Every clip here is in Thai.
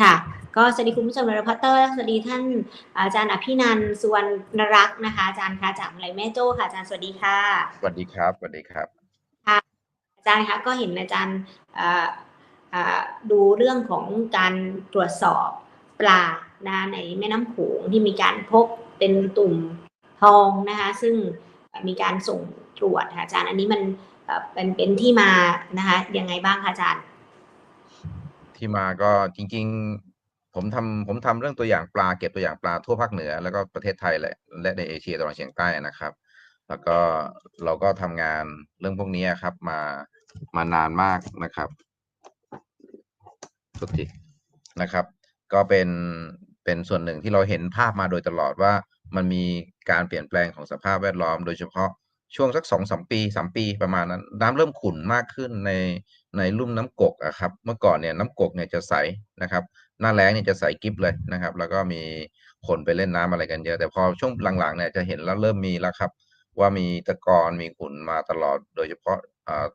ค่ะ ก็สวัสดีคุณผู้ชมในพัตเตอร์สวัสดีท่านอาจารย์อภินันท์สุวรรณรักษ์นะคะ อาจารย์คะจากอะไรแม่โจ้ค่ะ อาจารย์สวัสดีค่ะ สวัสดีครับ สวัสดีครับอาจารย์คะก็เห็นอาจารย์อ่าอ่าดูเรื่องของการตรวจสอบปลานะคะในแม่น้ำโขงที่มีการพบเป็นตุ่มทองนะคะ ซึ่งมีการส่งตรวจค่ะอาจารย์ อันนี้มันเอ่อเป็นเป็นที่มานะคะยังไงบ้างคะอาจารย์ ที่มาก็จริง ๆ ผมทำผมทำเรื่องตัวอย่างปลาเก็บตัวอย่างปลาทั่วภาคเหนือ แล้วก็ประเทศไทยแหละและในเอเชียตะวันออกเฉียงใต้นะครับ แล้วก็เราก็ทำงานเรื่องพวกนี้ครับ มามานานมากนะครับทุกทีนะครับ ก็เป็นเป็นส่วนหนึ่งที่เราเห็นภาพมาโดยตลอดว่ามันมีการเปลี่ยนแปลงของสภาพแวดล้อม โดยเฉพาะ ช่วงสักสองสามปีสามปีประมาณนั้น น้ำเริ่มขุ่นมากขึ้นในในลุ่มน้ำกกอะครับ เมื่อก่อนเนี่ยน้ำกกเนี่ยจะใสนะครับ หน้าแล้งเนี่ยจะใสกิ๊บเลยนะครับ แล้วก็มีคนไปเล่นน้ำอะไรกันเยอะ แต่พอช่วงหลังๆเนี่ยจะเห็นแล้วเริ่มมีแล้วครับ ว่ามีตะกอนมีขุ่นมาตลอด โดยเฉพาะอ่า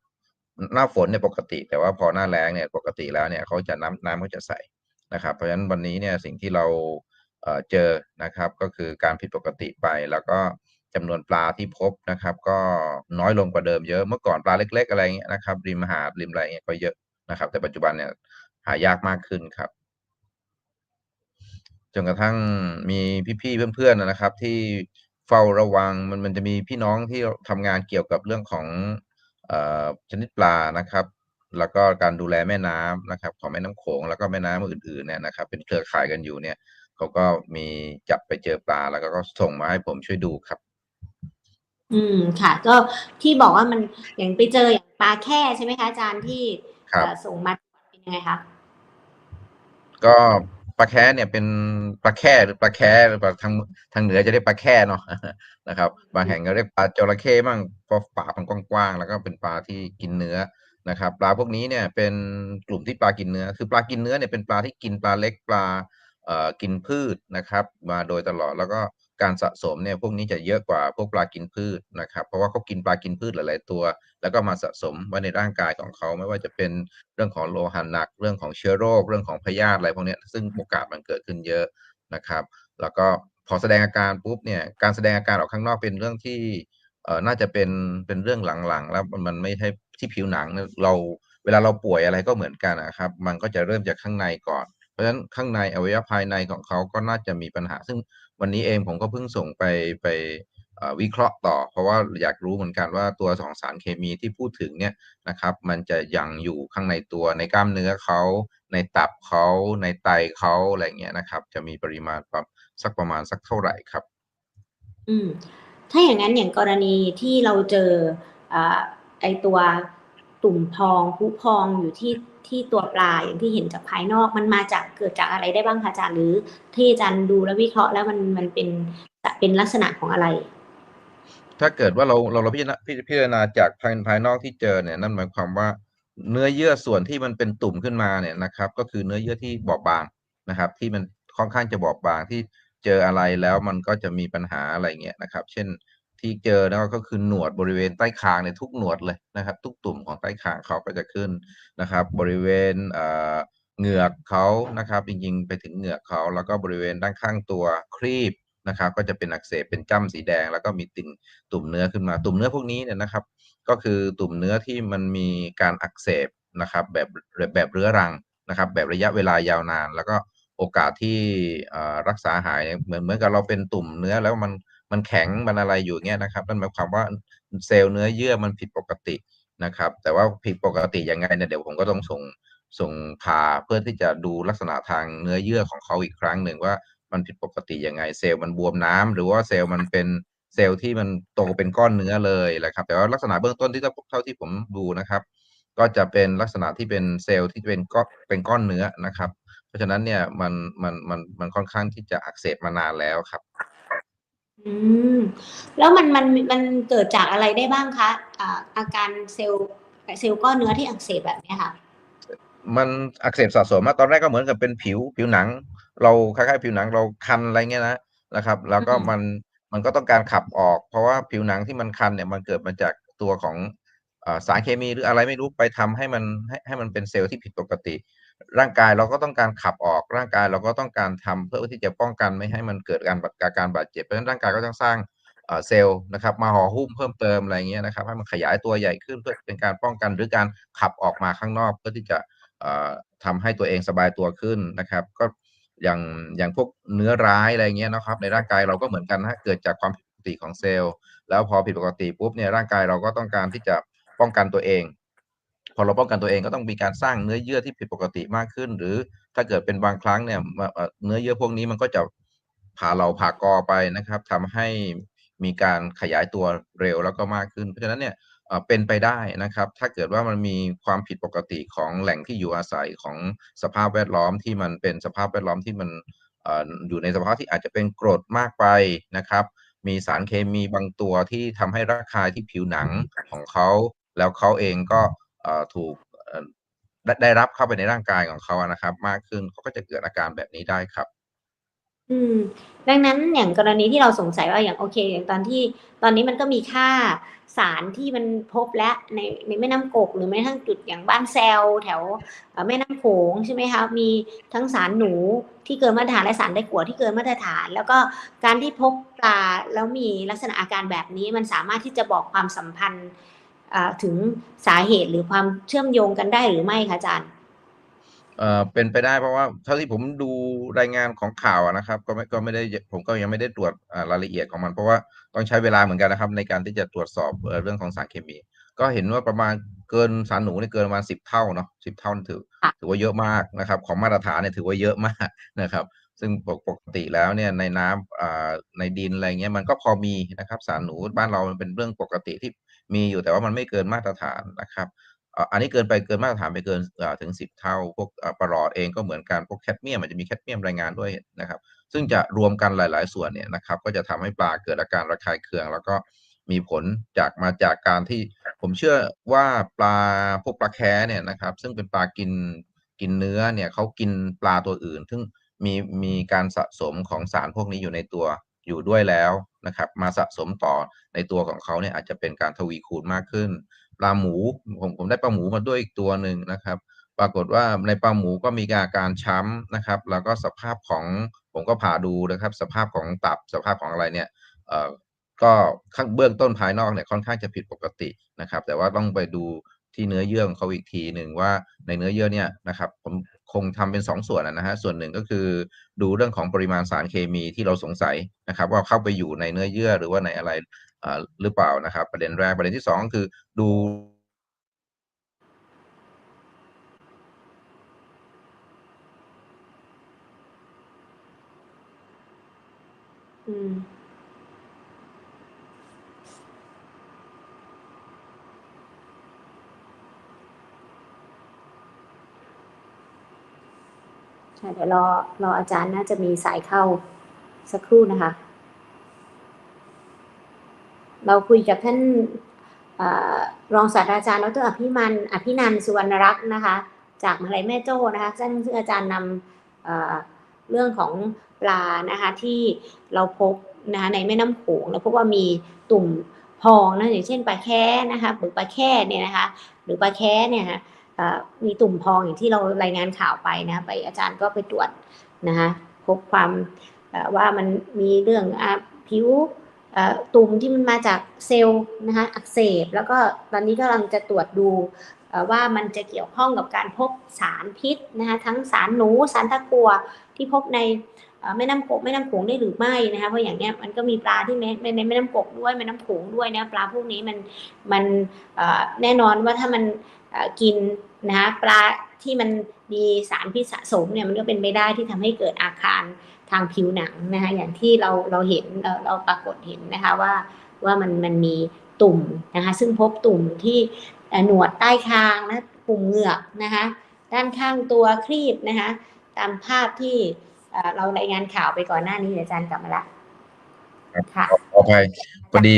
หน้าฝนเนี่ยปกติ แต่ว่าพอหน้าแล้งเนี่ยปกติแล้วเนี่ยเขาจะน้ำน้ำเขาจะใสนะครับ เพราะฉะนั้นวันนี้เนี่ยสิ่งที่เราเอ่อเจอนะครับ ก็คือการผิดปกติไปแล้วก็ จำนวนปลาที่พบนะครับ ก็น้อยลงกว่าเดิมเยอะเมื่อก่อนปลาเล็ก ๆ อะไรเงี้ยนะครับ ริมหาดริมอะไรเงี้ยก็เยอะนะครับ แต่ปัจจุบันเนี่ยหายากมากขึ้นครับจนกระทั่งมีพี่ๆเพื่อนๆนะครับ ที่เฝ้าระวังมันมันจะมีพี่น้องที่ทำงานเกี่ยวกับเรื่องของอชนิดปลานะครับ แล้วก็การดูแลแม่น้ำนะครับ ของแม่น้ำโขงแล้วก็แม่น้ำอื่นๆเนี่ยนะครับ เป็นเครือข่ายกันอยู่เนี่ยเขาก็มีจับไปเจอปลาแล้วก็ส่งมาให้ผมช่วยดูครับ อืมค่ะ ก็ที่บอกว่ามันอย่างไปเจออย่างปลาแค่ใช่ไหมคะอาจารย์ที่ครับเอ่อส่งมาเป็นยังไงคะก็ปลาแค่เนี่ยเป็นปลาแค่หรือปลาแค่หรือปลาทางทางเหนือจะเรียกปลาแค่เนาะ นะครับ บางแห่งก็เรียกปลาจระเข้บ้างเพราะปากมันกว้างๆแล้วก็เป็นปลาที่กินเนื้อนะครับปลาพวกนี้เนี่ยเป็นกลุ่มที่ปลากินเนื้อ คือปลากินเนื้อเนี่ยเป็นปลาที่กินปลาเล็กปลาเอ่อกินพืชนะครับ มาโดยตลอดแล้วก็ การสะสมเนี่ยพวกนี้จะเยอะกว่าพวกปลากินพืชนะครับ เพราะว่าเขากินปลากินพืชหลาย ๆ ตัว แล้วก็มาสะสมไว้ในร่างกายของเขาไม่ว่าจะเป็นเรื่องของโลหะหนัก เรื่องของเชื้อโรค เรื่องของพยาธิอะไรพวกนี้ซึ่งโอกาสมันเกิดขึ้นเยอะนะครับ แล้วก็พอแสดงอาการปุ๊บเนี่ยการแสดงอาการออกข้างนอกเป็นเรื่องที่เอ่อน่าจะเป็นเป็นเรื่องหลัง ๆ แล้วมันมันไม่ใช่ที่ผิวหนังเราเวลาเราป่วยอะไรก็เหมือนกันนะครับ มันก็จะเริ่มจากข้างในก่อน เพราะฉะนั้นข้างในอวัยวะภายในของเขาก็น่าจะมีปัญหา ซึ่ง วันนี้เองผมก็เพิ่งส่งไปไปวิเคราะห์ต่อ เพราะว่าอยากรู้เหมือนกันว่าตัวสองสารเคมีที่พูดถึงเนี่ยนะครับ มันจะยังอยู่ข้างในตัวในกล้ามเนื้อเขา ในตับเขา ในไตเขาอะไรเงี้ยนะครับ จะมีปริมาณประสักประมาณสักเท่าไหร่ครับ อืม ถ้าอย่างนั้นอย่างกรณีที่เราเจออไอตัวตุ่มพองพุพองอยู่ที่ ที่ตัวปลาอย่างที่เห็นจากภายนอกมันมาจากเกิดจากอะไรได้บ้างคะอาจารย์หรือที่อาจารย์ดูและวิเคราะห์แล้วมันมันเป็นจะเป็นลักษณะของอะไร ถ้าเกิดว่าเราเราเราพิจารณาพิพิจารณาจากภายภายนอกที่เจอเนี่ยนั่นหมายความว่าเนื้อเยื่อส่วนที่มันเป็นตุ่มขึ้นมาเนี่ยนะครับ ก็คือเนื้อเยื่อที่บอบบางนะครับ ที่มันค่อนข้างจะบอบบางที่เจออะไรแล้วมันก็จะมีปัญหาอะไรเงี้ยนะครับ เช่น ที่เจอนะก็คือหนวดบริเวณใต้คางในทุกหนวดเลยนะครับ ทุกตุ่มของใต้คางเขาก็จะขึ้นนะครับ บริเวณเอ่อเหงือกเขานะครับจริงๆไปถึงเหงือกเขาแล้วก็บริเวณด้านข้างตัวครีบนะครับก็จะเป็นอักเสบเป็นจ้ำสีแดง แล้วก็มีติ่งตุ่มเนื้อขึ้นมา ตุ่มเนื้อพวกนี้เนี่ยนะครับ ก็คือตุ่มเนื้อที่มันมีการอักเสบนะครับแบบแบบเรื้อรังนะครับ แบบระยะเวลายาวนาน แล้วก็โอกาสที่เอ่อรักษาหายเหมือนเหมือนกับเราเป็นตุ่มเนื้อแล้วมัน มันแข็งมันอะไรอยู่เงี้ยนะครับนั่นหมายความว่าเซลล์เนื้อเยื่อมันผิดปกตินะครับ แต่ว่าผิดปกติยังไงเนี่ยเดี๋ยวผมก็ต้องส่งส่งผ่าเพื่อที่จะดูลักษณะทางเนื้อเยื่อของเขาอีกครั้งหนึ่งว่ามันผิดปกติยังไง เซลล์มันบวมน้ำหรือว่าเซลล์มันเป็นเซลล์ที่มันโตเป็นก้อนเนื้อเลยแหละครับ แต่ว่าลักษณะเบื้องต้นที่เท่าที่ผมดูนะครับ ก็จะเป็นลักษณะที่เป็นเซลล์ที่เป็นก้อนเป็นก้อนเนื้อนะครับ เพราะฉะนั้นเนี่ยมันมันมันมันค่อนข้างที่จะอักเสบมานานแล้วครับ อืม แล้วมันมันมันเกิดจากอะไรได้บ้างคะ อ่า อาการเซลล์เซลล์ก้อนเนื้อที่อักเสบแบบเนี้ยค่ะ มันอักเสบสะสมมาตอนแรกก็เหมือนกับเป็นผิวผิวหนัง เราคล้ายๆผิวหนังเราคันอะไรเงี้ยนะนะครับ แล้วก็อืมมันมันก็ต้องการขับออก เพราะว่าผิวหนังที่มันคันเนี่ยมันเกิดมาจากตัวของเอ่อสารเคมีหรืออะไรไม่รู้ไปทำให้มันให้ให้มันเป็นเซลล์ที่ผิดปกติ ร่างกายเราก็ต้องการขับออกร่างกายเราก็ต้องการทำเพื่อที่จะป้องกันไม่ให้มันเกิดการบาดอาการบาดเจ็บเพราะฉะนั้นร่างกายก็ต้องสร้างเซลล์นะครับมาห่อหุ้มเพิ่มเติมอะไรเงี้ยนะครับให้มันขยายตัวใหญ่ขึ้นเพื่อเป็นการป้องกันหรือการขับออกมาข้างนอกเพื่อที่จะเอ่อทำให้ตัวเองสบายตัวขึ้นนะครับ ก็อย่างอย่างพวกเนื้อร้ายอะไรเงี้ยนะครับ ในร่างกายเราก็เหมือนกันนะเกิดจากความผิดปกติของเซลล์ แล้วพอผิดปกติปุ๊บเนี่ยร่างกายเราก็ต้องการที่จะป้องกันตัวเอง พอเราป้องกันตัวเองก็ต้องมีการสร้างเนื้อเยื่อที่ผิดปกติมากขึ้น หรือถ้าเกิดเป็นบางครั้งเนี่ยเนื้อเยื่อพวกนี้มันก็จะผ่าเราผ่ากอไปนะครับทำให้มีการขยายตัวเร็วแล้วก็มากขึ้น เพราะฉะนั้นเนี่ยเป็นไปได้นะครับ ถ้าเกิดว่ามันมีความผิดปกติของแหล่งที่อยู่อาศัยของสภาพแวดล้อมที่มันเป็นสภาพแวดล้อมที่มันอยู่ในสภาพที่อาจจะเป็นกรดมากไปนะครับ มีสารเคมีบางตัวที่ทำให้ระคายที่ผิวหนังของเขา แล้วเขาเองก็ ถูกได้ได้รับเข้าไปในร่างกายของเขานะครับ มากขึ้นเขาก็จะเกิดอาการแบบนี้ได้ครับ อืม ดังนั้นอย่างกรณีที่เราสงสัยว่าอย่างโอเค อย่างตอนที่ตอนนี้มันก็มีค่าสารที่มันพบและในในแม่น้ำกกหรือแม้กระทั่งจุดอย่างบ้านแซวแถวแม่น้ำโขงใช่ไหมคะมีทั้งสารหนูที่เกินมาตรฐานและสารได้กัวที่เกินมาตรฐาน แล้วก็การที่พบปลาแล้วมีลักษณะอาการแบบนี้มันสามารถที่จะบอกความสัมพันธ์ ถึงสาเหตุหรือความเชื่อมโยงกันได้หรือไม่คะอาจารย์เออเป็นไปได้เพราะว่าเท่าที่ผมดูรายงานของข่าวนะครับ ก็ไม่ก็ไม่ได้ผมก็ยังไม่ได้ตรวจรายละเอียดของมัน เพราะว่าต้องใช้เวลาเหมือนกันนะครับ ในการที่จะตรวจสอบเรื่องของสารเคมี ก็เห็นว่าประมาณเกินสารหนูนี่เกินประมาณสิบเท่าเนาะสิบเท่านถือถือว่าเยอะมากนะครับ ของมาตรฐานเนี่ยถือว่าเยอะมากนะครับ ซึ่งปกปกติแล้วเนี่ยในน้ำอ่าในดินอะไรเงี้ยมันก็พอมีนะครับสารหนูบ้านเรามันเป็นเรื่องปกติที่มีอยู่แต่ว่ามันไม่เกินมาตรฐานนะครับอ่ออันนี้เกินไปเกินมาตรฐานไปเกินอ่อถึงสิบเท่า พวกอ่อปลอดเองก็เหมือนกันพวกแคดเมียมมันจะมีแคดเมียมรายงานด้วยนะครับซึ่งจะรวมกันหลาย ๆ ส่วนเนี่ยนะครับก็จะทำให้ปลาเกิดอาการระคายเคือง แล้วก็มีผลจากมาจากการที่ผมเชื่อว่าปลาพวกปลาแค้เนี่ยนะครับซึ่งเป็นปลากินกินเนื้อเนี่ยเขากินปลาตัวอื่น ซึ่ง มีมีการสะสมของสารพวกนี้อยู่ในตัวอยู่ด้วยแล้วนะครับมาสะสมต่อในตัวของเขาเนี่ยอาจจะเป็นการทวีคูณมากขึ้นปลาหมูผมผมได้ปลาหมูมาด้วยอีกตัวหนึ่งนะครับ ปรากฏว่าในปลาหมูก็มีอาการช้ำนะครับ แล้วก็สภาพของผมก็ผ่าดูนะครับ สภาพของตับสภาพของอะไรเนี่ยเอ่อก็ข้างเบื้องต้นภายนอกเนี่ยค่อนข้างจะผิดปกตินะครับ แต่ว่าต้องไปดูที่เนื้อเยื่อของเขาอีกทีหนึ่งว่าในเนื้อเยื่อเนี่ยนะครับ ผม คงทำเป็นสองส่วนนะฮะส่วนหนึ่งก็คือดูเรื่องของปริมาณสารเคมีที่เราสงสัยนะครับ ว่าเข้าไปอยู่ในเนื้อเยื่อหรือว่าในอะไรอ่าหรือเปล่านะครับ ประเด็นแรกประเด็นที่สองก็คือดูอืม เดี๋ยวรอรออาจารย์น่าจะมีสายเข้าสักครู่นะคะ เราคุยกับท่านอรองศาสตราจารย์ดรอภิมันอภินันสุวรรณรักษ์นะคะ จากมหาลัยแม่โจ้นะคะซึ่งซึ่งอาจารย์นำเอ่อเรื่องของปลานะคะที่เราพบนะคะในแม่น้ำโขงแล้วพบว่ามีตุ่มพองนะอย่างเช่นปลาแค่นะคะหรือปลาแค่เนี่ยนะคะ หรือปลาแค่เนี่ยฮะเอ่อ มีตุ่มพองอย่างที่เรารายงานข่าวไปนะไปอาจารย์ก็ไปตรวจนะคะพบความว่ามันมีเรื่องอผิวตุ่มที่มันมาจากเซลล์นะคะอักเสบ แล้วก็ตอนนี้กำลังจะตรวจดูว่ามันจะเกี่ยวข้องกับการพบสารพิษนะคะทั้งสารหนูสารตะกัวที่พบในแม่น้ำกกแม่น้ำโขงได้หรือไม่นะคะเพราะอย่างเนี้ยมันก็มีปลาที่แม่ในในแม่น้ำกกด้วยแม่น้ำโขงด้วยนะปลาพวกนี้มันมันแน่นอนว่าถ้ามันกิน นะคะปลาที่มันมีสารพิษสะสมเนี่ยมันก็เป็นไปได้ที่ทำให้เกิดอาการทางผิวหนังนะคะอย่างที่เราเราเห็นเอ่อเราปรากฏเห็นนะคะว่าว่ามันมันมีตุ่มนะคะซึ่งพบตุ่มที่เอ่อหนวดใต้คางนะปุ่มเหงือกนะคะด้านข้างตัวครีบนะคะตามภาพที่เอ่อเรารายงานข่าวไปก่อนหน้านี้เดี๋ยวอาจารย์กลับมาละค่ะขออภัยพอดี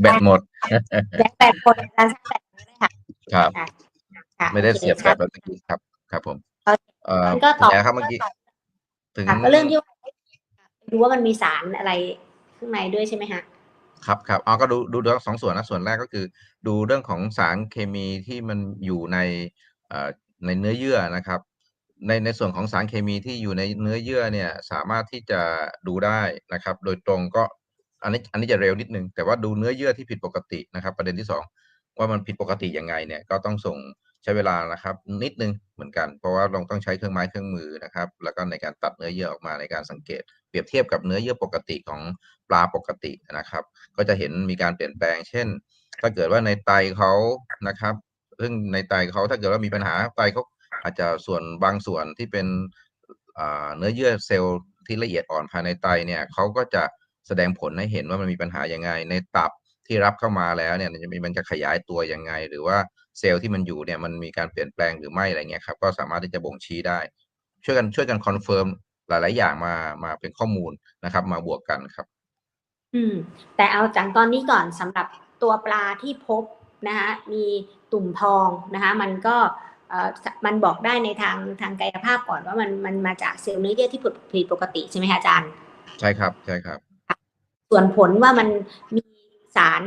แบตหมดแบตแปดคนอาจารย์แปดคนเลยค่ะครับ ค่ะค่ะไม่ได้เสียบโอแบคตเมื่อกี้ครับ ครับผมครับเอ่อมันก็ตอบเนี่ยครับเมื่อกี้ถึง ค่ะก็เรื่องที่ว่าดูว่ามันมีสารอะไรข้างในด้วยใช่ไหมฮะครับครับเอาก็ดูดูดูสองส่วนนะส่วนแรกก็คือ ดูเรื่องของสารเคมีที่มันอยู่ในเอ่อในเนื้อเยื่อนะครับ ในในส่วนของสารเคมีที่อยู่ในเนื้อเยื่อเนี่ยสามารถที่จะดูได้นะครับ โดยตรงก็อันนี้อันนี้จะเร็วนิดนึงแต่ว่าดูเนื้อเยื่อที่ผิดปกตินะครับ ประเด็นที่สองว่ามันผิดปกติยังไงเนี่ยก็ต้องส่ง ใช้เวลานะครับนิดนึงเหมือนกัน เพราะว่าเราต้องใช้เครื่องไม้เครื่องมือนะครับ แล้วก็ในการตัดเนื้อเยื่อออกมาในการสังเกต เปรียบเทียบกับเนื้อเยื่อปกติของปลาปกตินะครับ ก็จะเห็นมีการเปลี่ยนแปลง เช่น ถ้าเกิดว่าในไตเขานะครับ ซึ่งในไตเขาถ้าเกิดว่ามีปัญหาไตเขาอาจจะส่วนบางส่วนที่เป็นเนื้อเยื่อเซลล์ที่ละเอียดอ่อนภายในไตเนี่ยเขาก็จะแสดงผลให้เห็นว่ามันมีปัญหายังไง ในตับที่รับเข้ามาแล้วเนี่ยมันจะมีมันจะขยายตัวยังไง หรือว่า เซลล์ที่มันอยู่เนี่ยมันมีการเปลี่ยนแปลงหรือไม่อะไรเงี้ยครับก็สามารถที่จะบ่งชี้ได้ ช่วยกันช่วยกันคอนเฟิร์มหลาย ๆ อย่างมามาเป็นข้อมูลนะครับ มาบวกกันครับ อืม แต่เอาจากตอนนี้ก่อนสำหรับตัวปลาที่พบนะคะมีตุ่มพองนะคะมันก็เอ่อมันบอกได้ในทางทางกายภาพก่อนว่ามันมันมาจากเซลล์เนื้อเยื่อที่ผิดผิดปกติใช่ไหมคะอาจารย์ ใช่ครับใช่ครับ ส่วนผลว่ามันมี สาร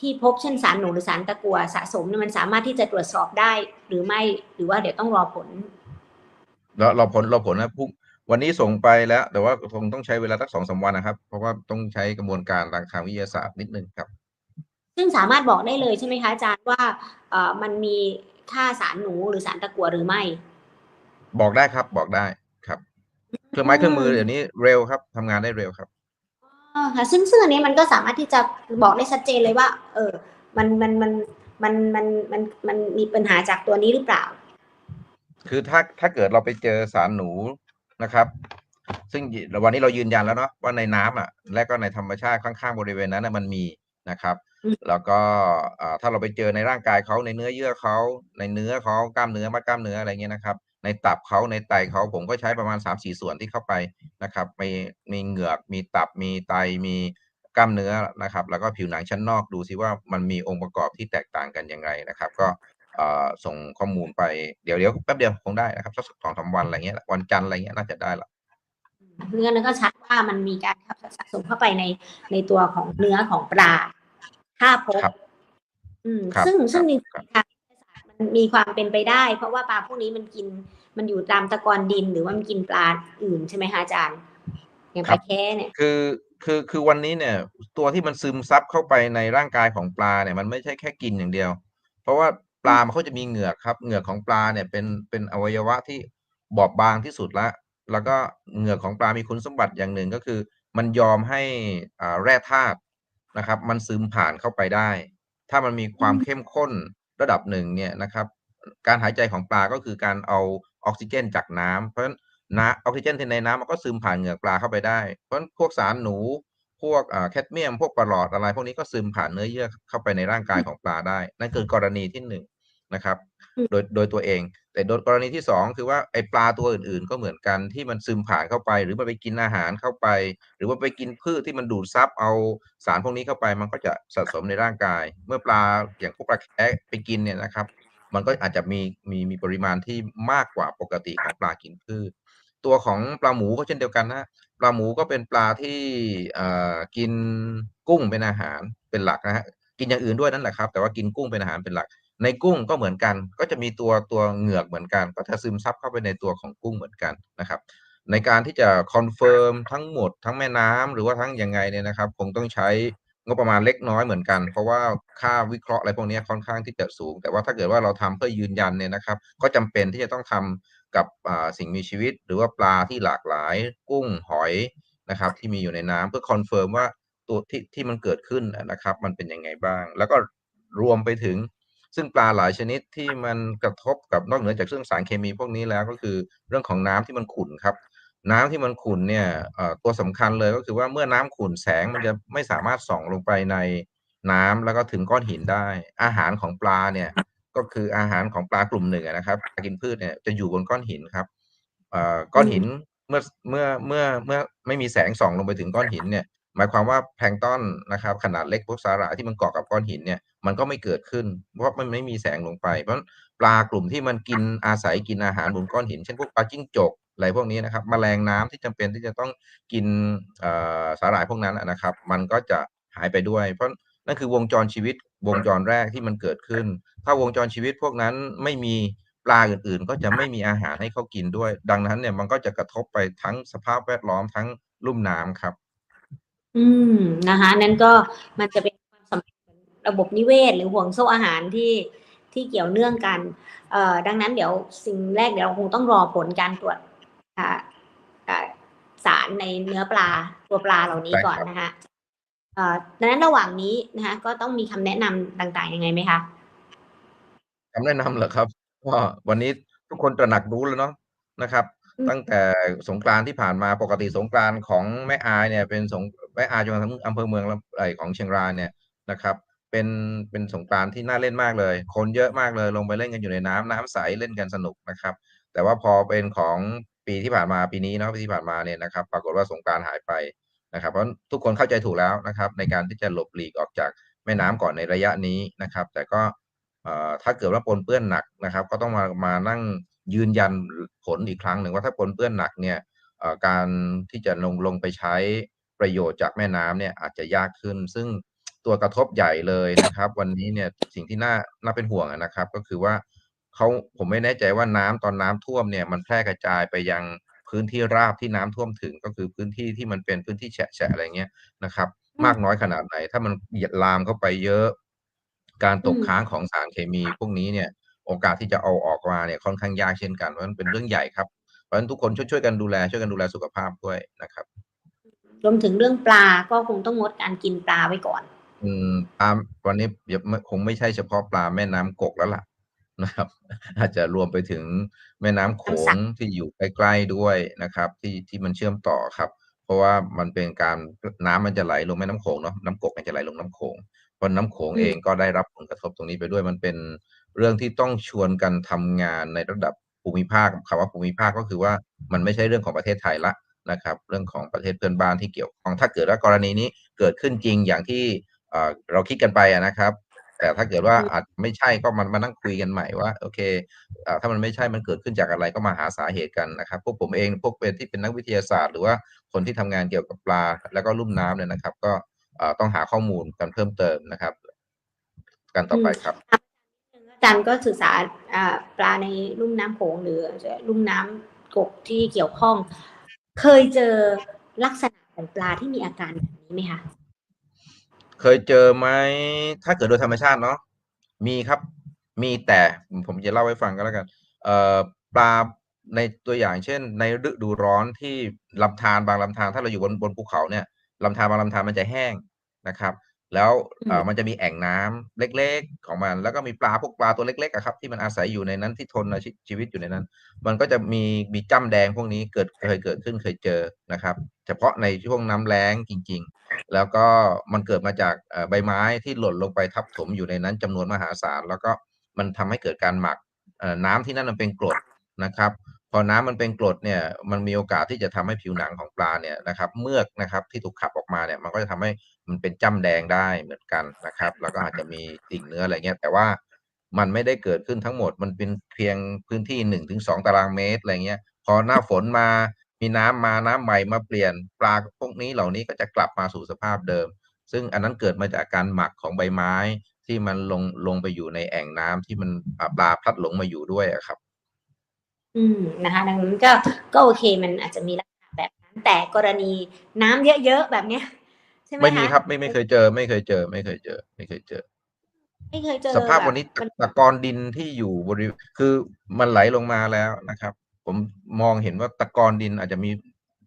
ที่พบเช่นสารหนูหรือสารตะกั่วสะสมเนี่ยมันสามารถที่จะตรวจสอบได้หรือไม่หรือว่าเดี๋ยวต้องรอผลเราเราผลเราผลนะพรุ่งวันนี้ส่งไปแล้ว แต่ว่าคงต้องใช้เวลาสักสองสามวันนะครับ เพราะว่าต้องใช้กระบวนการทางทางวิทยาศาสตร์นิดนึงครับ ซึ่งสามารถบอกได้เลยใช่ไหมคะอาจารย์ว่าเอ่อมันมีค่าสารหนูหรือสารตะกั่วหรือไม่ บอกได้ครับบอกได้ครับ เครื่องไม้เครื่องมือเดี๋ยวนี้เร็วครับทำงานได้เร็วครับอ่า ค่ะซึ่งซึ่งอันนี้มันก็สามารถที่จะบอกได้ชัดเจนเลยว่า เออ มันมันมันมันมันมันมันมีปัญหาจากตัวนี้หรือเปล่า คือถ้าถ้าเกิดเราไปเจอสารหนูนะครับ ซึ่งวันนี้เรายืนยันแล้วเนาะว่าในน้ำอะ และก็ในธรรมชาติข้างๆบริเวณนั้นนะมันมีนะครับอืมแล้วก็อ่าถ้าเราไปเจอในร่างกายเขาในเนื้อเยื่อเขาในเนื้อเขากล้ามเนื้อมัดกล้ามเนื้ออะไรเงี้ยนะครับ ในตับเขาในไตเขาผมก็ใช้ประมาณสามสี่ส่วนที่เข้าไปนะครับมีมีเหงือก มีตับมีไตมีกล้ามเนื้อนะครับ แล้วก็ผิวหนังชั้นนอกดูซิว่ามันมีองค์ประกอบที่แตกต่างกันยังไงนะครับ ก็เอ่อส่งข้อมูลไปเดี๋ยวเดี๋ยวแป๊บเดียวคงได้นะครับสักสองสามวันอะไรเงี้ยวันจันทร์อะไรเงี้ยน่าจะได้ละเนื้อนั้นก็ชัดว่ามันมีการสะสมเข้าไปในในตัวของเนื้อของปลาถ้าพบครับอืมครับซึ่งซึ่งครับใน มันมีความเป็นไปได้ เพราะว่าปลาพวกนี้มันกินมันอยู่ตามตะกอนดินหรือว่ามันกินปลาอื่นใช่ไหมคะอาจารย์อย่างปลาแค่เนี่ยคือคือคือวันนี้เนี่ย ตัวที่มันซึมซับเข้าไปในร่างกายของปลาเนี่ย มันไม่ใช่แค่กินอย่างเดียว เพราะว่าปลามันเขาจะมีเหงือกครับ เหงือกของปลาเนี่ยเป็นเป็นอวัยวะที่บอบบางที่สุดละแล้วก็เหงือกของปลามีคุณสมบัติอย่างหนึ่งก็คือ มันยอมให้อ่าแร่ธาตุนะครับ มันซึมผ่านเข้าไปได้ ถ้ามันมีความอืมเข้มข้น ระดับหนึ่งเนี่ยนะครับ การหายใจของปลาก็คือการเอาออกซิเจนจากน้ำเพราะฉะนั้นน้ำออกซิเจนที่ในน้ำมันก็ซึมผ่านเหงือกปลาเข้าไปได้ เพราะฉะนั้นพวกสารหนู พวกแคดเมียม พวกปลาหลอดอะไร พวกนี้ก็ซึมผ่านเนื้อเยื่อเข้าไปในร่างกายของปลาได้ นั่นคือกรณีที่หนึ่งนะครับ โดยโดยตัวเอง แต่โดยกรณีที่สองคือว่าไอปลาตัวอื่น ๆ ก็เหมือนกันที่มันซึมผ่านเข้าไป หรือมันไปกินอาหารเข้าไป หรือว่าไปกินพืชที่มันดูดซับเอาสารพวกนี้เข้าไป มันก็จะสะสมในร่างกาย เมื่อปลาอย่างพวกปลาแคะไปกินเนี่ยนะครับ มันก็อาจจะมีมีมีปริมาณที่มากกว่าปกติของปลากินพืช ตัวของปลาหมูก็เช่นเดียวกันนะปลาหมูก็เป็นปลาที่กินกุ้งเป็นอาหารเป็นหลักนะฮะกินอย่างอื่นด้วยนั่นแหละครับ แต่ว่ากินกุ้งเป็นอาหารเป็นหลัก ในกุ้งก็เหมือนกัน ก็จะมีตัวตัวเหงือกเหมือนกัน ก็จะซึมซับเข้าไปในตัวของกุ้งเหมือนกันนะครับ ในการที่จะคอนเฟิร์มทั้งหมดทั้งแม่น้ำหรือว่าทั้งยังไงเนี่ยนะครับ คงต้องใช้งบประมาณเล็กน้อยเหมือนกัน เพราะว่าค่าวิเคราะห์อะไรพวกนี้ค่อนข้างที่จะสูง แต่ว่าถ้าเกิดว่าเราทำเพื่อยืนยันเนี่ยนะครับ ก็จำเป็นที่จะต้องทำกับสิ่งมีชีวิต หรือว่าปลาที่หลากหลาย กุ้งหอยนะครับ ที่มีอยู่ในน้ำเพื่อคอนเฟิร์มว่าตัวที่ที่มันเกิดขึ้นนะครับ มันเป็นยังไงบ้าง แล้วก็รวมไปถึง ซึ่งปลาหลายชนิดที่มันกระทบกับนอกเหนือจากเรื่องสารเคมีพวกนี้แล้วก็คือเรื่องของน้ำที่มันขุ่นครับ น้ำที่มันขุ่นเนี่ยตัวสำคัญเลยก็คือว่าเมื่อน้ำขุ่นแสงมันจะไม่สามารถส่องลงไปในน้ำแล้วก็ถึงก้อนหินได้ อาหารของปลาเนี่ยก็คืออาหารของปลากลุ่มหนึ่งนะครับปลากินพืชเนี่ยจะอยู่บนก้อนหินครับก้อนหินเมื่อเมื่อเมื่อเมื่อไม่มีแสงส่องลงไปถึงก้อนหินเนี่ย หมายความว่าแพลงต้อนนะครับขนาดเล็กพวกสาหร่ายที่มันเกาะกับก้อนหินเนี่ยมันก็ไม่เกิดขึ้น เพราะมันไม่มีแสงลงไป เพราะปลากลุ่มที่มันกินอาศัยกินอาหารบนก้อนหิน เช่นพวกปลาจิ้งจกอะไรพวกนี้นะครับแมลงน้ำที่จำเป็นที่จะต้องกินสาหร่ายพวกนั้นนะครับ มันก็จะหายไปด้วย เพราะนั่นคือวงจรชีวิตวงจรแรกที่มันเกิดขึ้น ถ้าวงจรชีวิตพวกนั้นไม่มีปลาอื่นๆ ก็จะไม่มีอาหารให้เขากินด้วย ดังนั้นเนี่ยมันก็จะกระทบไปทั้งสภาพแวดล้อมทั้งลุ่มน้ำครับ อืม นะคะ นั้นก็มันจะเป็นความสัมพันธ์ของระบบนิเวศ หรือห่วงโซ่อาหารที่ที่เกี่ยวเนื่องกัน เอ่อ ดังนั้นเดี๋ยวสิ่งแรกเดี๋ยวเราคงต้องรอผลการตรวจอ่าอ่าสารในเนื้อปลาตัวปลาเหล่านี้ก่อนนะคะเอ่อดังนั้นระหว่างนี้นะคะ ก็ต้องมีคำแนะนำต่างๆยังไงไหมคะ คำแนะนำเหรอครับว่าวันนี้ทุกคนตระหนักรู้แล้วเนาะนะครับ ตั้งแต่สงกรานที่ผ่านมาปกติสงกรานของแม่อายเนี่ยเป็นสงแม่อายจังหวัดอำเภอเมืองลำไอของเชียงรายเนี่ยนะครับ เป็นเป็นสงกรานที่น่าเล่นมากเลย คนเยอะมากเลยลงไปเล่นกันอยู่ในน้ำน้ำใสเล่นกันสนุกนะครับ แต่ว่าพอเป็นของปีที่ผ่านมาปีนี้เนาะปีที่ผ่านมาเนี่ยนะครับปรากฏว่าสงกรานหายไปนะครับ เพราะทุกคนเข้าใจถูกแล้วนะครับ ในการที่จะหลบหลีกออกจากแม่น้ำก่อนในระยะนี้นะครับ แต่ก็ถ้าเกิดว่าปนเปื้อนหนักนะครับ ก็ต้องมามานั่ง ยืนยันผลอีกครั้งหนึ่งว่าถ้าปนเปื้อนหนักเนี่ยเอ่อการที่จะลงลงไปใช้ประโยชน์จากแม่น้ำเนี่ยอาจจะยากขึ้น ซึ่งตัวกระทบใหญ่เลยนะครับ วันนี้เนี่ยสิ่งที่น่าน่าเป็นห่วงอะนะครับ ก็คือว่าเขาผมไม่แน่ใจว่าน้ำตอนน้ำท่วมเนี่ยมันแพร่กระจายไปยังพื้นที่ราบที่น้ำท่วมถึงก็คือพื้นที่ที่มันเป็นพื้นที่แฉะๆอะไรเงี้ยนะครับ มากน้อยขนาดไหน ถ้ามันลามเข้าไปเยอะ การตกอืมค้างของสารเคมีพวกนี้เนี่ย โอกาสที่จะเอาออกมาเนี่ยค่อนข้างยากเช่นกันเพราะฉะนั้นเป็นเรื่องใหญ่ครับเพราะฉะนั้นทุกคนช่วยช่วยกันดูแลช่วยกันดูแลสุขภาพด้วยนะครับ รวมถึงเรื่องปลาก็คงต้องงดการกินปลาไว้ก่อน อืมตามวันนี้เดี๋ยวไม่คงไม่ใช่เฉพาะปลาแม่น้ำกกแล้วล่ะนะครับ อาจจะรวมไปถึงแม่น้ำโขน้ำสังตว์ที่อยู่ใกล้ๆด้วยนะครับ ที่ที่มันเชื่อมต่อครับ เพราะว่ามันเป็นการน้ำมันจะไหลลงแม่น้ำโขงเนาะน้ำกกมันจะไหลลงน้ำโขงเพราะน้ำโขงอืมเองก็ได้รับผลกระทบตรงนี้ไปด้วยมันเป็น เรื่องที่ต้องชวนกันทำงานในระดับภูมิภาคคำว่าภูมิภาคก็คือว่ามันไม่ใช่เรื่องของประเทศไทยละนะครับ เรื่องของประเทศเพื่อนบ้านที่เกี่ยวข้องถ้าเกิดว่ากรณีนี้เกิดขึ้นจริงอย่างที่เอ่อเราคิดกันไปอะนะครับ แต่ถ้าเกิดว่าอืมอาจไม่ใช่ก็มันมานั่งคุยกันใหม่ว่าโอเคเอ่อถ้ามันไม่ใช่มันเกิดขึ้นจากอะไรก็มาหาสาเหตุกันนะครับ พวกผมเองพวกเป็นที่เป็นนักวิทยาศาสตร์ หรือว่าคนที่ทำงานเกี่ยวกับปลา แล้วก็ลุ่มน้ำเนี่ยนะครับ ก็เอ่อต้องหาข้อมูลกันเพิ่มเติมนะครับ กันต่อไปครับอา จารย์ก็ศึกษาอ่าปลาในลุ่มน้ำโขงหรือลุ่มน้ำกกที่เกี่ยวข้อง เคยเจอลักษณะของปลาที่มีอาการแบบนี้ไหมคะเคยเจอไหมถ้าเกิดโดยธรรมชาติเนาะมีครับ มีแต่ผมจะเล่าให้ฟังก็แล้วกันเอ่อปลาในตัวอย่างเช่น ในฤดูร้อนที่ลำธารบางลำธารถ้าเราอยู่บนบนภูเขาเนี่ยลำธารบางลำธารมันจะแห้งนะครับ แล้วเอ่ออืมมันจะมีแอ่งน้ำเล็ก ๆ ของมัน แล้วก็มีปลาพวกปลาตัวเล็กๆอะครับที่มันอาศัยอยู่ในนั้นที่ทนชีชีวิตอยู่ในนั้น มันก็จะมีมีจ้ำแดงพวกนี้เกิดเคยเกิดขึ้นเคยเจอนะครับ เฉพาะในช่วงน้ำแล้งจริง ๆ แล้วก็มันเกิดมาจากเอ่อใบไม้ที่หล่นลงไปทับถมอยู่ในนั้นจำนวนมหาศาลแล้วก็มันทำให้เกิดการหมักเอ่อน้ำที่นั่นมันเป็นกรดนะครับ พอน้ำมันเป็นกรดเนี่ยมันมีโอกาสที่จะทำให้ผิวหนังของปลาเนี่ยนะครับเมือกนะครับที่ถูกขับออกมาเนี่ยมันก็จะทำให้มันเป็นจ้ำแดงได้เหมือนกันนะครับ แล้วก็อาจจะมีติ่งเนื้ออะไรเงี้ยแต่ว่ามันไม่ได้เกิดขึ้นทั้งหมด มันเป็นเพียงพื้นที่หนึ่งถึงสองตารางเมตรอะไรเงี้ย พอหน้าฝนมามีน้ำมาน้ำใหม่มาเปลี่ยนปลาพวกนี้เหล่านี้ก็จะกลับมาสู่สภาพเดิม ซึ่งอันนั้นเกิดมาจากการหมักของใบไม้ที่มันลงลงไปอยู่ในแอ่งน้ำที่มันปลาพลัดหลงมาอยู่ด้วยครับ อืมนะคะดังนั้นก็ก็โอเคมันอาจจะมีลักษณะแบบนั้นแต่กรณีน้ำเยอะๆแบบเนี้ยใช่ไหมไม่มีคะครับ ไม่ไม่เคยเจอ ไม่เคยเจอ ไม่เคยเจอ ไม่เคยเจอ ไม่เคยเจอสภาพแบบวันนี้ตะมันตะกอนดินที่อยู่บริคือมันไหลลงมาแล้วนะครับ ผมมองเห็นว่าตะกอนดินอาจจะมี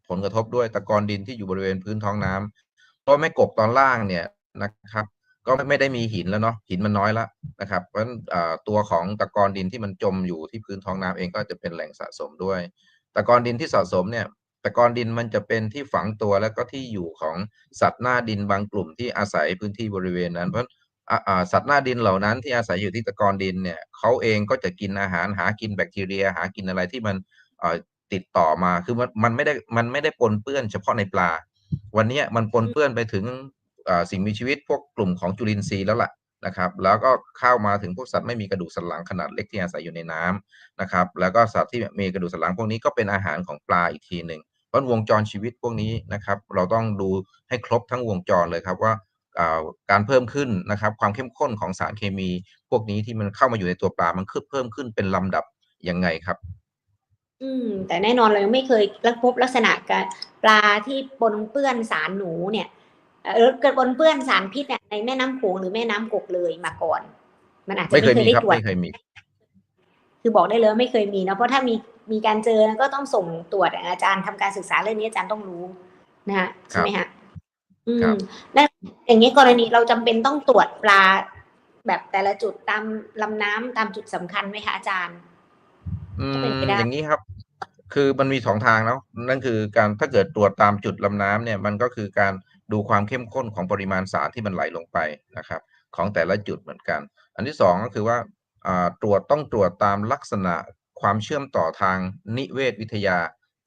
ผลกระทบด้วยตะกอนดินที่อยู่บริเวณพื้นท้องน้ำเพราะไม่กบตอนล่างเนี่ยนะครับ ก็ไม่ได้มีหินแล้วเนาะหินมันน้อยแล้วนะครับ เพราะฉะนั้นตัวของตะกอนดินที่มันจมอยู่ที่พื้นท้องน้ำเองก็จะเป็นแหล่งสะสมด้วย ตะกอนดินที่สะสมเนี่ยตะกอนดินมันจะเป็นที่ฝังตัวแล้วก็ที่อยู่ของสัตว์หน้าดินบางกลุ่มที่อาศัยพื้นที่บริเวณนั้น เพราะสัตว์หน้าดินเหล่านั้นที่อาศัยอยู่ที่ตะกอนดินเนี่ยเขาเองก็จะกินอาหารหากินแบคทีเรีย หากินอะไรที่มันติดต่อมาคือมันมันไม่ได้มันไม่ได้ปนเปื้อนเฉพาะในปลา วันนี้มันปนเปื้อนไปถึง สิ่งมีชีวิตพวกกลุ่มของจุลินทรีย์แล้วล่ะนะครับ แล้วก็เข้ามาถึงพวกสัตว์ไม่มีกระดูกสันหลังขนาดเล็กที่อาศัยอยู่ในน้ำนะครับ แล้วก็สัตว์ที่มีกระดูกสันหลังพวกนี้ก็เป็นอาหารของปลาอีกทีหนึ่งเพราะวงจรชีวิตพวกนี้นะครับ เราต้องดูให้ครบทั้งวงจรเลยครับว่าอ่าการเพิ่มขึ้นนะครับ ความเข้มข้นของสารเคมี พวกนี้ที่มันเข้ามาอยู่ในตัวปลามันเพิ่มขึ้นเป็นลำดับยังไงครับ อืม แต่แน่นอนเรายังไม่เคยพบลักษณะการปลาที่ปนเปื้อนสารหนูเนี่ย เออเกิดปนเปื้อนสารพิษเนี่ยในแม่น้ำโขงหรือแม่น้ำกกเลยมาก่อน มันอาจจะไม่ไม่เคยเคยมีได้ครับตรวจไม่เคยมี คือบอกได้เลยว่าไม่เคยมีเนอะเพราะถ้ามีมีการเจอก็ต้องส่งตรวจอาจารย์ทำการศึกษาเรื่องนี้อาจารย์ต้องรู้นะฮะใช่ไหมฮะอืครัมบนั่นอย่างนี้กรณีเราจำเป็นต้องตรวจปลาแบบแต่ละจุดตามลำน้ำตามจุดสำคัญไหมคะอาจารย์ อืก็เป็นมไปได้อย่างนี้ครับ คือมันมีสองทางเนาะนั่นคือการถ้าเกิดตรวจตามจุดลำน้ำเนี่ย มันก็คือการ ดูความเข้มข้นของปริมาณสารที่มันไหลลงไปนะครับ ของแต่ละจุดเหมือนกัน อันที่สองก็คือว่าตรวจต้องตรวจตามลักษณะความเชื่อมต่อทางนิเวศวิทยา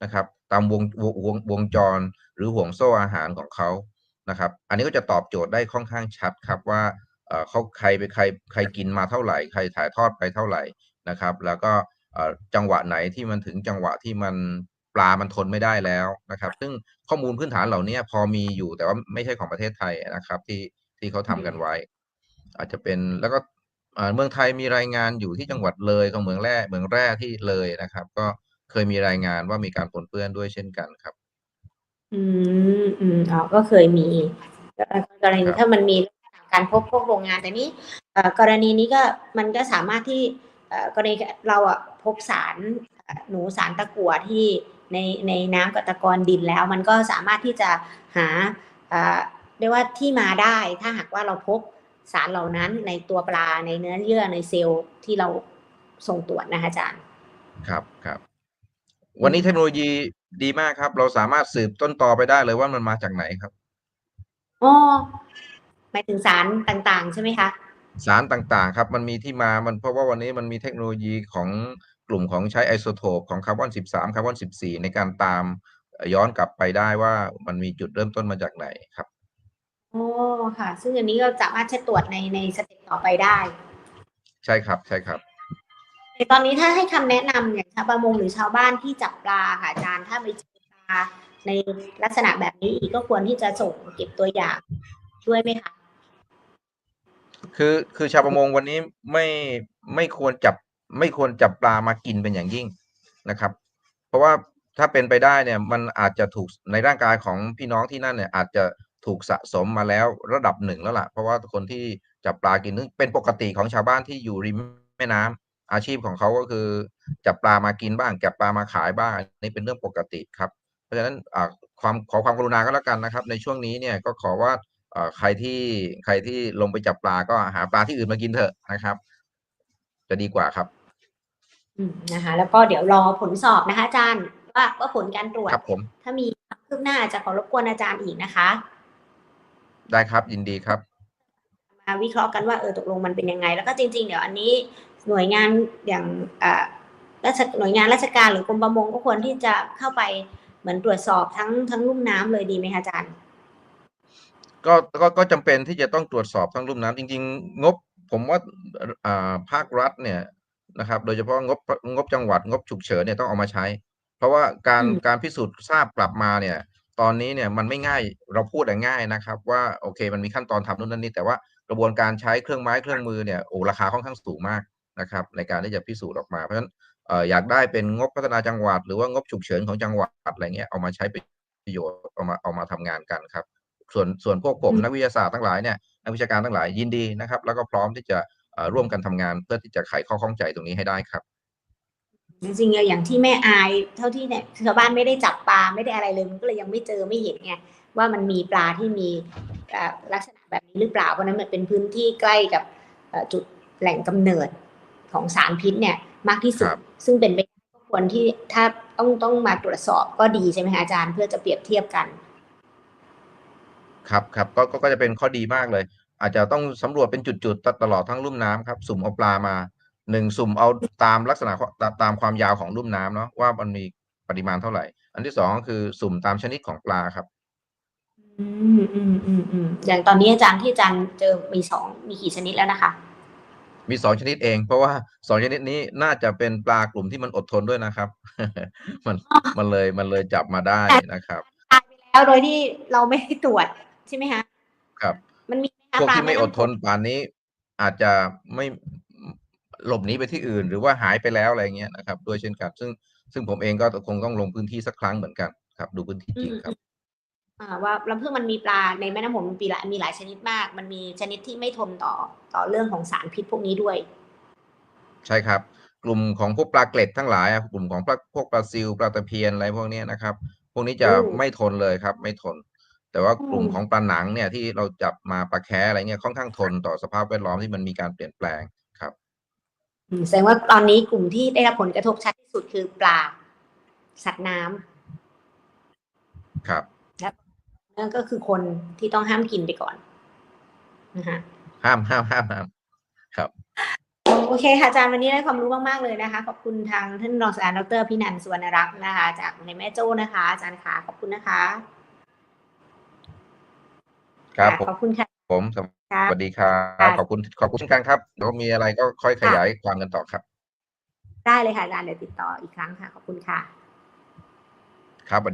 นะครับ ตามวงวงวงวงจรหรือห่วงโซ่อาหารของเขานะครับ อันนี้ก็จะตอบโจทย์ได้ค่อนข้างชัดครับว่าเขาใครไปใครใครกินมาเท่าไหร่ ใครถ่ายทอดไปเท่าไหร่นะครับ แล้วก็จังหวะไหนที่มันถึงจังหวะที่มัน ปลามันทนไม่ได้แล้วนะครับ ซึ่งข้อมูลพื้นฐานเหล่านี้พอมีอยู่แต่ว่าไม่ใช่ของประเทศไทยนะครับ ที่ที่เขาทำกันไว้ อาจจะเป็นแล้วก็เอ่อเมืองไทยมีรายงานอยู่ที่จังหวัดเลยของเมืองแร่เมืองแร่ที่เลยนะครับ ก็เคยมีรายงานว่ามีการปนเปื้อนด้วยเช่นกันครับ อืมอืมอ๋อก็เคยมีกรณีครับถ้ามันมีการพบพวกโรงงาน แต่นี้เอ่อกรณีนี้ก็มันก็สามารถที่เอ่อกรณีเราอะพบสารเอ่อหนูสารตะกั่วที่ ในในน้ำกับตะกอนดินแล้ว มันก็สามารถที่จะหาเอ่อเรียกว่าที่มาได้ถ้าหากว่าเราพบสารเหล่านั้นในตัวปลาในเนื้อเยื่อในเซลล์ที่เราส่งตรวจนะคะอาจารย์ครับครับวันนี้เทคโนโลยีดีมากครับ เราสามารถสืบต้นตอไปได้เลยว่ามันมาจากไหนครับอ๋อหมายถึงสารต่างๆ ใช่ไหมคะ สารต่างๆ ครับ มันมีที่มามันเพราะว่าวันนี้มันมีเทคโนโลยีของ กลุ่มของใช้ไอโซโทปของคาร์บอน 13 คาร์บอน 14 ในการตามเอ่อย้อนกลับไปได้ว่ามันมีจุดเริ่มต้นมาจากไหนครับโอ้ค่ะ ซึ่งอันนี้ก็สามารถใช้ตรวจในในสเต็ปต่อไปได้ ใช่ครับใช่ครับในตอนนี้ถ้าให้คำแนะนำอย่างชาวประมงหรือชาวบ้านที่จับปลาค่ะอาจารย์ถ้าไปเจอปลาในลักษณะแบบนี้อีกก็ควรที่จะส่งเก็บตัวอย่างช่วยไหมคะคือคือชาวประมงวันนี้ไม่ไม่ควรจับ ไม่ควรจับปลามากินเป็นอย่างยิ่งนะครับ เพราะว่าถ้าเป็นไปได้เนี่ยมันอาจจะถูกในร่างกายของพี่น้องที่นั่นเนี่ยอาจจะถูกสะสมมาแล้วระดับหนึ่งแล้วล่ะ เพราะว่าคนที่จับปลากินนึงเป็นปกติของชาวบ้านที่อยู่ริมแม่น้ำอาชีพของเขาก็คือ จับปลามากินบ้างจับปลามาขายบ้างนี่เป็นเรื่องปกติครับ เพราะฉะนั้นอ่าความขอความกรุณาก็แล้วกันนะครับ ในช่วงนี้เนี่ยก็ขอว่าอ่อใครที่ใครที่ลงไปจับปลาก็หาปลาที่อื่นมากินเถอะนะครับ จะดีกว่าครับ นะคะ แล้วก็เดี๋ยวรอผลสอบนะคะอาจารย์ว่าว่าผลการตรวจครับผมถ้ามีความคืบหน้าอาจจะขอรบกวนอาจารย์อีกนะคะ ได้ครับยินดีครับ มาวิเคราะห์กันว่าเออตกลงมันเป็นยังไง แล้วก็จริง ๆ เดี๋ยวอันนี้หน่วยงานอย่างอ่าราชหน่วยงานราชการหรือกรมประมงก็ควรที่จะเข้าไปเหมือนตรวจสอบทั้งทั้งลุ่มน้ำเลยดีไหมคะอาจารย์ ก็ก็ก็จำเป็นที่จะต้องตรวจสอบทั้งลุ่มน้ำจริง ๆ งบ ผมว่าอ่าภาครัฐเนี่ย นะครับ โดยเฉพาะงบงบจังหวัดงบฉุกเฉินเนี่ยต้องเอามาใช้ เพราะว่าการอืมการพิสูจน์ทราบกลับมาเนี่ย ตอนนี้เนี่ยมันไม่ง่ายเราพูดแต่ง่ายนะครับ ว่าโอเค มันมีขั้นตอนทำนู่นนั่นนี่แต่ว่ากระบวนการใช้เครื่องไม้เครื่องมือเนี่ยโอ้ราคาค่อนข้างสูงมากนะครับ ในการที่จะพิสูจน์ออกมาเพราะฉะนั้นเอ่ออยากได้เป็นงบพัฒนาจังหวัด หรือว่างบฉุกเฉินของจังหวัดอะไรเงี้ยเอามาใช้ประโยชน์เอามาเอามาทำงานกันครับ ส่วนส่วนพวกผมอืมนักวิทยาศาสตร์ทั้งหลายเนี่ยนักวิชาการทั้งหลายยินดีนะครับ แล้วก็พร้อมที่จะเอ่อ ร่วมกันทำงานเพื่อที่จะไขข้อข้องใจตรงนี้ให้ได้ครับ จริงๆอย่างที่แม่อายเท่าที่เนี่ยชาวบ้านไม่ได้จับปลาไม่ได้อะไรเลยมันก็เลยยังไม่เจอไม่เห็นไงว่ามันมีปลาที่มีเอ่อลักษณะแบบนี้หรือเปล่าเพราะฉะนั้นมันเป็นพื้นที่ใกล้กับเอ่อจุดแหล่งกำเนิดของสารพิษเนี่ยมากที่สุดครับซึ่งเป็นไปได้ก็ควรที่ถ้าต้องต้องมาตรวจสอบก็ดีใช่ไหมคะอาจารย์เพื่อจะเปรียบเทียบกัน ครับครับก็ก็ก็จะเป็นข้อดีมากเลย อาจจะต้องสำรวจเป็นจุดๆตตลอดทั้งลุ่มน้ำครับ สุ่มเอาปลามาหนึ่งสุ่มเอาตามลักษณะตามตามความยาวของลุ่มน้ำเนาะว่ามันมีปริมาณเท่าไหร่ อันที่สองก็คือสุ่มตามชนิดของปลาครับ อืมอืมอืมอืมอย่างตอนนี้อาจารย์ที่อาจารย์เจอมีสองมีกี่ชนิดแล้วนะคะ มีสองชนิดเอง เพราะว่าสองชนิดนี้น่าจะเป็นปลากลุ่มที่มันอดทนด้วยนะครับ มันมันเลยมันเลยจับมาได้นะครับตายไปแล้วโดยที่เราไม่ได้ตรวจใช่ไหมคะครับ มันมีไหมคะ พวกที่ไม่อดทนป่านนี้ อาจจะไม่หลบหนีไปที่อื่น หรือว่าหายไปแล้วอะไรเงี้ยนะครับด้วยเช่นกันซึ่งซึ่งผมเองก็คงต้องลงพื้นที่สักครั้งเหมือนกันครับ ดูพื้นที่จริงครับว่าลำพึ่งมันมีปลาในแม่น้ำโขงมีปลามีหลายชนิดมาก มันมีชนิดที่ไม่ทนต่อต่อเรื่องของสารพิษพวกนี้ด้วย ใช่ครับ กลุ่มของพวกปลาเกล็ดทั้งหลายอะกลุ่มของพวกปลาซิวปลาตะเพียนอะไรพวกนี้นะครับ พวกนี้จะไม่ทนเลยครับ ไม่ทน แต่ว่ากลุ่มอืมของปลาหนังเนี่ยที่เราจับมาปลาแคอะไรเงี้ยค่อนข้างทนต่อสภาพแวดล้อมที่มันมีการเปลี่ยนแปลงครับอืมแสดงว่าตอนนี้กลุ่มที่ได้รับผลกระทบชัดที่สุดคือปลาสัตว์น้ำครับนั่นก็คือคนที่ต้องห้ามกินไปก่อนนะคะห้ามห้ามห้ามห้ามครับโอเคค่ะอาจารย์วันนี้ได้ความรู้มากๆเลยนะคะ ขอบคุณทางท่านรองศาสตราจารย์ดรพินันท์สุวรรณรักษ์นะคะ จากในแม่โจ้นะคะ อาจารย์ค่ะขอบคุณนะคะ ครับผมขอบคุณค่ะผมสค่ะวัสดีครับค่ะขอบคุณขอบคุณเช่นกันครับเดี๋ยวมีอะไรก็ค่อยขยายความกันต่อครับ ได้เลยค่ะอาจารย์เดี๋ยวติดต่ออีกครั้งค่ะ ขอบคุณค่ะ ครับ